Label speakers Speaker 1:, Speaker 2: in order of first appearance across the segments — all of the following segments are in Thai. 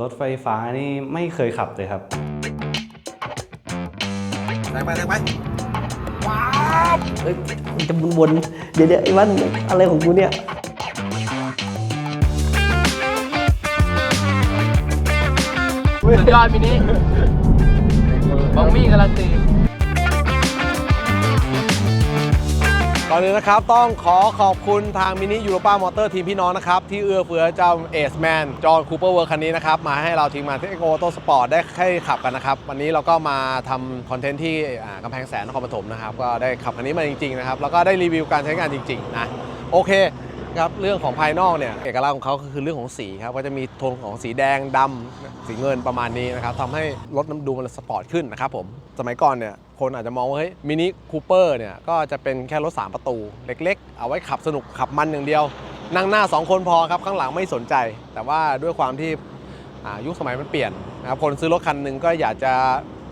Speaker 1: รถไฟฟ้านี่ไม่เคยขับเลยครับ
Speaker 2: แรงไปแรงไป
Speaker 3: เอ้ยมันจะวนๆเดี๋ยวเดี๋ยวไอ้วันอะไรของกูเนี่ย
Speaker 4: สุดยอดมินิบองมี่กำลังตี
Speaker 2: ก่อนอื่นนะครับต้องขอขอบคุณทางมินิยูโรป้ามอเตอร์ทีมพี่น้องนะครับ ที่เอื้อเฟื้อเจ้าเอสแมนจอห์นคูเปอร์เวิร์คันนี้นะครับ มาให้เราทีมงานเทคโอโตสปอร์ตได้ให้ขับกันนะครับ วันนี้เราก็มาทำคอนเทนต์ที่กำแพงแสนนครปฐมนะครับ ก็ได้ขับคันนี้มาจริงๆนะครับ แล้วก็ได้รีวิวการใช้งานจริงๆนะโอเค ครับเรื่องของภายนอกเนี่ยเอกลักษณ์ของเขาคือเรื่องของสีครับก็จะมีโทนของสีแดงดำสีเงินประมาณนี้นะครับทำให้รถน้ำดูมันสปอร์ตขึ้นนะครับผมสมัยก่อนเนี่ยคนอาจจะมองว่าเฮ้ยมินิคูเปอร์เนี่ยก็จะเป็นแค่รถ 3 ประตู เล็กๆ เอาไว้ขับสนุกขับมันอย่างเดียว นั่งหน้า 2 คนพอครับ ข้างหลังไม่สนใจ แต่ว่าด้วยความที่ยุคสมัยมันเปลี่ยนนะครับคนซื้อรถคันหนึ่งก็อยากจะ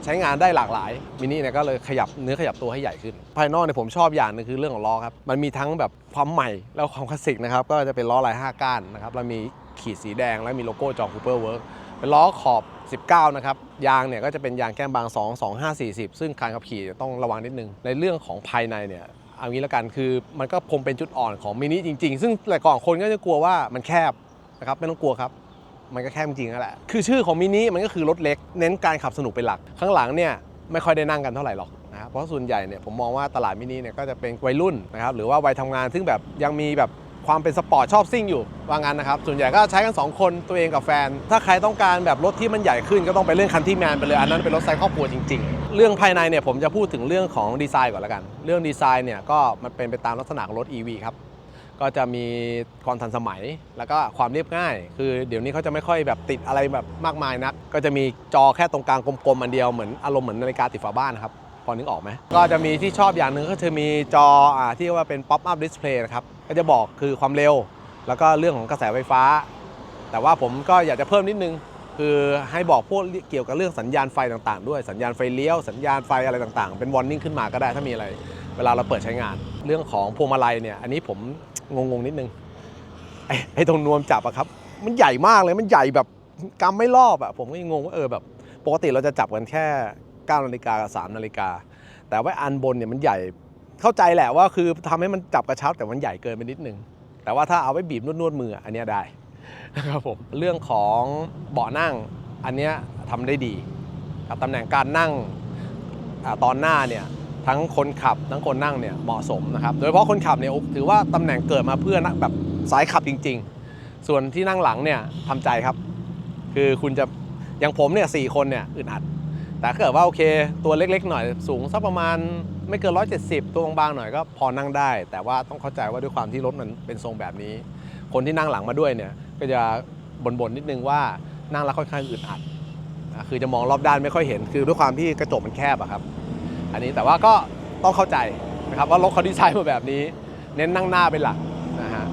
Speaker 2: ใช้งานได้หลากหลายมินิเนี่ยก็เลยขยับเนื้อขยับตัวให้ใหญ่ขึ้น ภายนอกเนี่ยผมชอบอย่างหนึงคือเรื่องของล้อครับ มันมีทั้งแบบความใหม่แล้วความคลาสสิกนะครับ ก็จะเป็นล้อลาย 5 ก้านนะครับ แล้วมีขีดสีแดงแล้วมีโลโก้จอคูเปอร์เวิร์กเป็นล้อขอบ 19 นะครับ ยางเนี่ยก็จะเป็นยางแก้มบาง 2 2 5 40 ซึ่งการขับขี่ต้องระวังนิดนึง ในเรื่องของภายในเนี่ยเอางี้ละกันคือมันก็คงเป็นจุดอ่อนของมินิจริง ๆ ซึ่งแต่ก่อนคนก็จะกลัวว่ามันแคบนะครับไม่ต้องกลัวครับ มันก็แคบจริงๆนั่นแหละ คือชื่อของมินิมันก็คือรถเล็ก เน้นการขับสนุกเป็นหลัก ข้างหลังเนี่ยไม่ค่อยได้นั่งกันเท่าไหร่หรอกนะเพราะส่วนใหญ่เนี่ยผมมองว่าตลาดมินิเนี่ยก็จะเป็นวัยรุ่นนะครับหรือว่าวัยทำงานซึ่งแบบยังมีแบบความเป็นสปอร์ตชอบซิ่งอยู่ว่างั้นนะครับ ส่วนใหญ่ก็ใช้กัน 2 คนตัวเองกับแฟน ถ้าใครต้องการแบบรถที่มันใหญ่ขึ้นก็ต้องไปเรื่องคันที่แมนไปเลย อันนั้นเป็นรถไซส์ครอบครัวจริง ๆ เรื่องภายในเนี่ยผมจะพูดถึงเรื่องของดีไซน์ก่อนละกัน เรื่องดีไซน์เนี่ยก็มันเป็นไปตามลักษณะของรถ EV ครับ ก็จะมีความทันสมัยแล้วก็ความเรียบง่าย คือเดี๋ยวนี้เขาจะไม่ค่อยแบบติดอะไรแบบมากมายนัก ก็จะมีจอแค่ตรงกลางกลมๆอันเดียวเหมือนอารมณ์เหมือนนาฬิกาติดฝาบ้านนะครับพอนึกออกไหมก็จะมีที่ชอบอย่างหนึ่งก็คือมีจออที่ว่าเป็น pop up display นะครับก็จะบอกคือความเร็ว แล้วก็เรื่องของกระแสไฟฟ้า แต่ว่าผมก็อยากจะเพิ่มนิดนึง คือให้บอกพวกเกี่ยวกับเรื่องสัญญาณไฟต่างๆ ด้วยสัญญาณไฟเลี้ยวสัญญาณไฟอะไรต่างๆ เป็น warning ขึ้นมาก็ได้ถ้ามีอะไร เวลาเราเปิดใช้งาน เรื่องของพวงมาลัยเนี่ยอันนี้ผม งงๆนิดนึงไอ้ไอ้ตรงนวมจับอะครับ มันใหญ่มากเลยมันใหญ่แบบกำไม่รอบอะผมก็ยังงงว่าเออแบบ ปกติเราจะจับกันแค่9นาฬิกากับ3นาฬิกา แต่ว่าอันบนเนี่ยมันใหญ่เข้าใจแหละว่าคือทำให้มันจับกระชับแต่มันใหญ่เกินไปนิดนึง แต่ว่าถ้าเอาไว้บีบนวดๆมืออันนี้ได้นะครับผมเรื่องของเบาะนั่งอันนี้ทำได้ดีครับตำแหน่งการนั่งอตอนหน้าเนี่ย ทั้งคนขับทั้งคนนั่งเนี่ยเหมาะสมนะครับ โดยเฉพาะคนขับเนี่ยถือว่าตำแหน่งเกิดมาเพื่อนักแบบสายขับจริง ๆ ส่วนที่นั่งหลังเนี่ยทำใจครับ คือคุณจะอย่างผมเนี่ยสี่คนเนี่ยอึดอัด แต่ถ้าเกิดว่าโอเค ตัวเล็กๆ หน่อยสูงสักประมาณไม่เกิน 170 ตัวบางๆหน่อยก็พอนั่งได้ แต่ว่าต้องเข้าใจว่าด้วยความที่รถมันเป็นทรงแบบนี้ คนที่นั่งหลังมาด้วยเนี่ยก็จะบ่นๆนิดนึงว่านั่งแล้วค่อนข้างอึดอัด คือจะมองรอบด้านไม่ค่อยเห็น คือด้วยความที่กระจกมันแคบอะครับ อันนี้แต่ว่าก็ต้องเข้าใจนะครับว่ารถเขาดีไซน์มาแบบนี้ เน้นนั่งหน้าเป็นหลักนะฮะ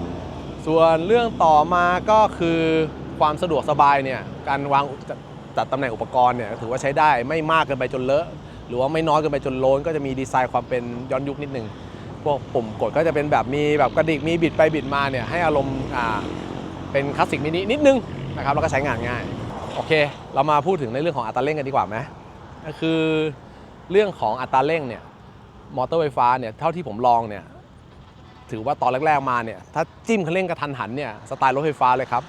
Speaker 2: ส่วนเรื่องต่อมาก็คือความสะดวกสบายเนี่ยการวางจัดจัดตำแหน่งอุปกรณ์เนี่ยถือว่าใช้ได้ไม่มากเกินไปจนเลอะ หรือว่าไม่น้อยเกินไปจนโลนก็จะมีดีไซน์ความเป็นย้อนยุคนิดนึงพวกปุ่มกดก็จะเป็นแบบมีแบบกระดิกมีบิดไปบิดมาเนี่ยให้อารมณ์อ่าเป็นคลาสสิกมินินิดนึงนะครับแล้วก็ใช้งานง่าย โอเค เรามาพูดถึงในเรื่องของอัตราเร่งกันดีกว่าไหมก็คือ เรื่องของอัตราเร่งเนี่ยมอเตอร์ไฟฟ้าเนี่ยเท่าที่ผมลองเนี่ยถือว่าตอนแรกๆมาเนี่ยถ้าจิ้มคันเร่งกระทันหันเนี่ยสไตล์รถไฟฟ้าเลยครับ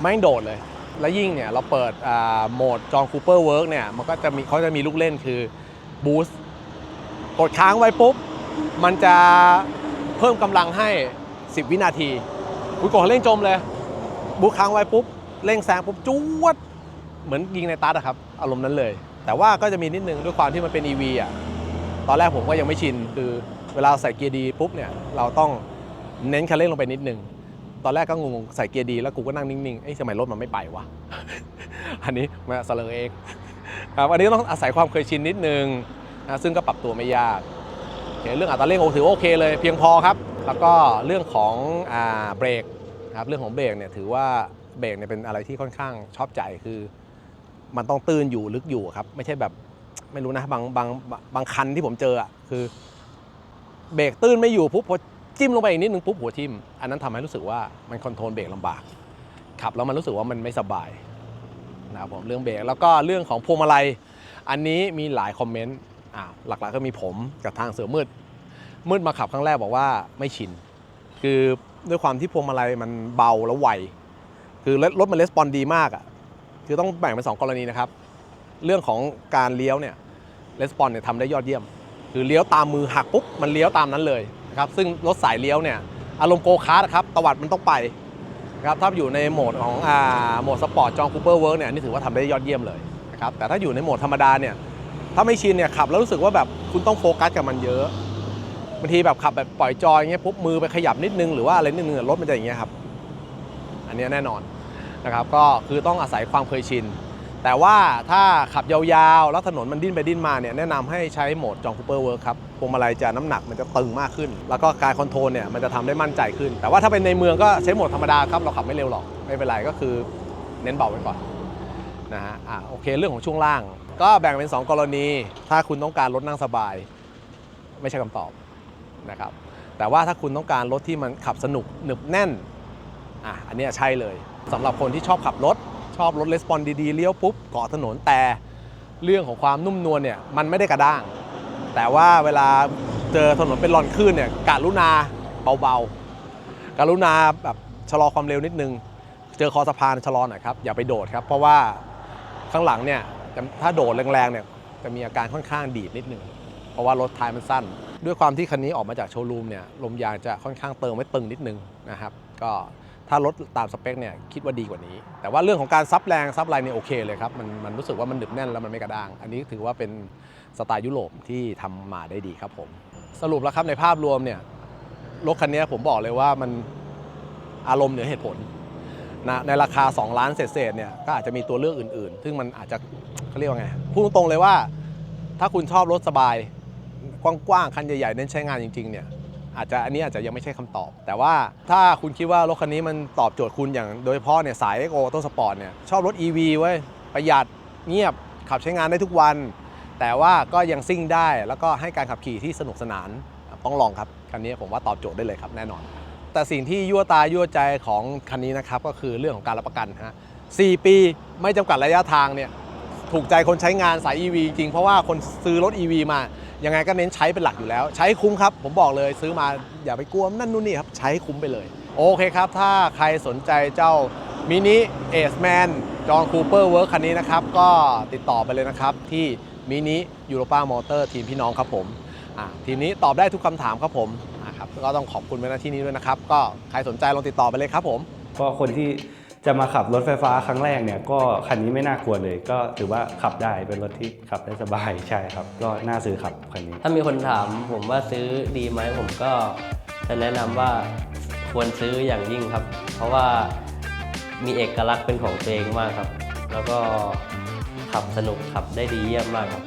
Speaker 2: ไม่โดดเลย และยิ่งเนี่ยเราเปิดโหมดจอห์นคูเปอร์เวิร์กเนี่ยมันก็จะมีเขาจะมีลูกเล่นคือบูสต์กดค้างไว้ปุ๊บ มันจะเพิ่มกำลังให้ 10 วินาทีคุณกดเร่งจมเลย บูทค้างไว้ปุ๊บ เร่งแซงปุ๊บจวดเหมือนยิงในตัดอะครับ อารมณ์นั้นเลย แต่ว่าก็จะมีนิดนึงด้วยความที่มันเป็น EV อะตอนแรกผมก็ยังไม่ชิน คือเวลาใส่เกียร์ดีปุ๊บเนี่ยเราต้องเน้นคันเร่งลงไปนิดนึง ตอนแรกก็งงใส่เกียร์ดีแล้วกูก็นั่งนิ่งๆ เอ้ยทำไมรถมันไม่ไปวะ อันนี้มาเสลอเองครับอันนี้ต้องอาศัยความเคยชินนิดนึงนะซึ่งก็ปรับตัวไม่ยากเเรื่องอัตราเร่งโอถือโอเคเลยเพียงพอครับ แล้วก็เรื่องของอ่าเบรกครับเรื่องของเบรกเนี่ยถือว่าเบรกเนี่ยเป็นอะไรที่ค่อนข้างชอบใจคือ มันต้องตื้นอยู่ลึกอยู่ครับ ไม่ใช่แบบไม่รู้นะบางบางบางคันที่ผมเจออะคือ เบรกตื้นไม่อยู่ปุ๊บพอจิ้มลงไปอีกนิดนึงปุ๊บหัวทิ่มอันนั้นทำให้รู้สึกว่ามันคอนโทรลเบรกลำบากขับแล้วมันรู้สึกว่ามันไม่สบายนะครับผมเรื่องเบรกแล้วก็เรื่องของพวงมาลัย อันนี้มีหลายคอมเมนต์อ่าหลักๆก็มีผมกับทางเสือมืด มืดมาขับครั้งแรกบอกว่าไม่ชิน คือด้วยความที่พวงมาลัยมันเบาแล้วไวคือรถมันレスปอนดีมากอะ คือต้องแบ่งเป็นสองกรณีนะครับ เรื่องของการเลี้ยวเนี่ยレスปอนเนี่ยทำได้ยอดเยี่ยม คือเลี้ยวตามมือหักปุ๊บมันเลี้ยวตามนั้นเลยนะครับซึ่งรถสายเลี้ยวเนี่ยอารมณ์โกคาร์ทอะครับตวัดมันต้องไปนะครับถ้าอยู่ในโหมดของอ่าโหมดสปอร์ตจองคูเปอร์เวิร์กเนี่ยนี่ถือว่าทำได้ยอดเยี่ยมเลยนะครับแต่ถ้าอยู่ในโหมดธรรมดาเนี่ยถ้าไม่ชินเนี่ยขับแล้วรู้สึกว่าแบบคุณต้องโฟกัสกับมันเยอะบางทีแบบขับแบบปล่อยจอยอย่างเงี้ยปุ๊บมือไปขยับนิดนึงหรือว่าอะไรนิดนึงรถมันจะอย่างเงี้ยครับ อันนี้แน่นอน นะครับก็คือต้องอาศัยความเคยชิน แต่ว่าถ้าขับยาวๆ แล้วถนนมันดิ้นไปดิ้นมาเนี่ยแนะนำให้ใช้โหมดจองคูเปอร์เวิร์คครับพวงมาลัยจะน้ำหนักมันจะตึงมากขึ้น แล้วก็การคอนโทรลเนี่ยมันจะทำได้มั่นใจขึ้น แต่ว่าถ้าเป็นในเมืองก็ใช้โหมดธรรมดาครับเราขับไม่เร็วหรอกไม่เป็นไรก็คือเน้นเบาไว้ก่อนนะฮะอะโอเคเรื่องของช่วงล่าง ก็แบ่งเป็น 2 กรณี ถ้าคุณต้องการรถนั่งสบาย ไม่ใช่คำตอบนะครับแต่ว่าถ้าคุณต้องการรถที่มันขับสนุกหนึบแน่น อะอันนี้ใช่เลยสำหรับคนที่ชอบขับรถ ชอบรถレスปอนดีๆเลี้ยวปุ๊บเกาะถนนแต่เรื่องของความนุ่มนวลเนี่ยมันไม่ได้กระด้าง แต่ว่าเวลาเจอถนนเป็นรอนคลื่นเนี่ยกรุณาเบาๆกรุณาแบบชะลอความเร็วนิดนึง เจอคอสะพานชะลอหน่อยครับอย่าไปโดดครับ เพราะว่าข้างหลังเนี่ยถ้าโดดแรงๆเนี่ยจะมีอาการค่อนข้างดีดนิดนึงเพราะว่ารถท้ายมันสั้น ด้วยความที่คันนี้ออกมาจากโชว์รูมเนี่ยลมยางจะค่อนข้างเติมไว้ตึงนิดนึงนะครับ ก็ ถ้ารถตามสเปคเนี่ยคิดว่าดีกว่านี้ แต่ว่าเรื่องของการซับแรงซับอะไรเนี่ยโอเคเลยครับมันมันรู้สึกว่ามันหนึบแน่นแล้วมันไม่กระด้าง อันนี้ถือว่าเป็นสไตล์ยุโรปที่ทำมาได้ดีครับผม สรุปแล้วครับในภาพรวมเนี่ยรถคันนี้ผมบอกเลยว่ามันอารมณ์เหนือเหตุผลนะในราคา 2 ล้านเศษๆเนี่ยก็อาจจะมีตัวเลือกอื่นๆ ซึ่งมันอาจจะเขาเรียกว่าไงพูดตรงๆเลยว่า ถ้าคุณชอบรถสบายกว้างๆคันใหญ่ๆเน้นใช้งานจริงๆเนี่ย อาจจะอันนี้อาจจะยังไม่ใช่คำตอบ แต่ว่าถ้าคุณคิดว่ารถคันนี้มันตอบโจทย์คุณอย่างโดยเฉพาะเนี่ยสาย Eco Auto Sport เนี่ยชอบรถ EV เว้ประหยัดเงียบขับใช้งานได้ทุกวัน แต่ว่าก็ยังซิ่งได้แล้วก็ให้การขับขี่ที่สนุกสนานต้องลองครับคันนี้ผมว่าตอบโจทย์ได้เลยครับแน่นอน แต่สิ่งที่ยั่วตายั่วใจของคันนี้นะครับก็คือเรื่องของการรับประกันฮะ4ปีไม่จำกัดระยะทางเนี่ย ถูกใจคนใช้งานสาย EV จริงเพราะว่าคนซื้อรถ EV มายังไงก็เน้นใช้เป็นหลักอยู่แล้ว ใช้คุ้มครับ ผมบอกเลยซื้อมาอย่าไปกลัวนั่นนู่นนี่ครับ ใช้คุ้มไปเลย โอเคครับ ถ้าใครสนใจเจ้ามินิเอสแมนจอห์นคูเปอร์เวิร์คคันนี้นะครับ ก็ติดต่อไปเลยนะครับ ที่มินิยูโรปามอเตอร์ทีมพี่น้องครับผมทีมนี้ตอบได้ทุกคำถามครับผมครับก็ต้องขอบคุณไว้ณที่นี้ด้วยนะครับ ก็ใครสนใจลองติดต่อไปเลยครับผม
Speaker 1: ก็คนที่ จะมาขับรถไฟฟ้าครั้งแรกเนี่ยก็คันนี้ไม่น่ากลัวเลย ก็ถือว่าขับได้เป็นรถที่ขับได้สบายใช่ครับ ก็น่าซื้อขับคันนี้
Speaker 3: ถ้ามีคนถามผมว่าซื้อดีไหมผมก็จะแนะนำว่าควรซื้ออย่างยิ่งครับ เพราะว่ามีเอกลักษณ์เป็นของตัวเองมากครับ แล้วก็ขับสนุกขับได้ดีเยี่ยมมากครับ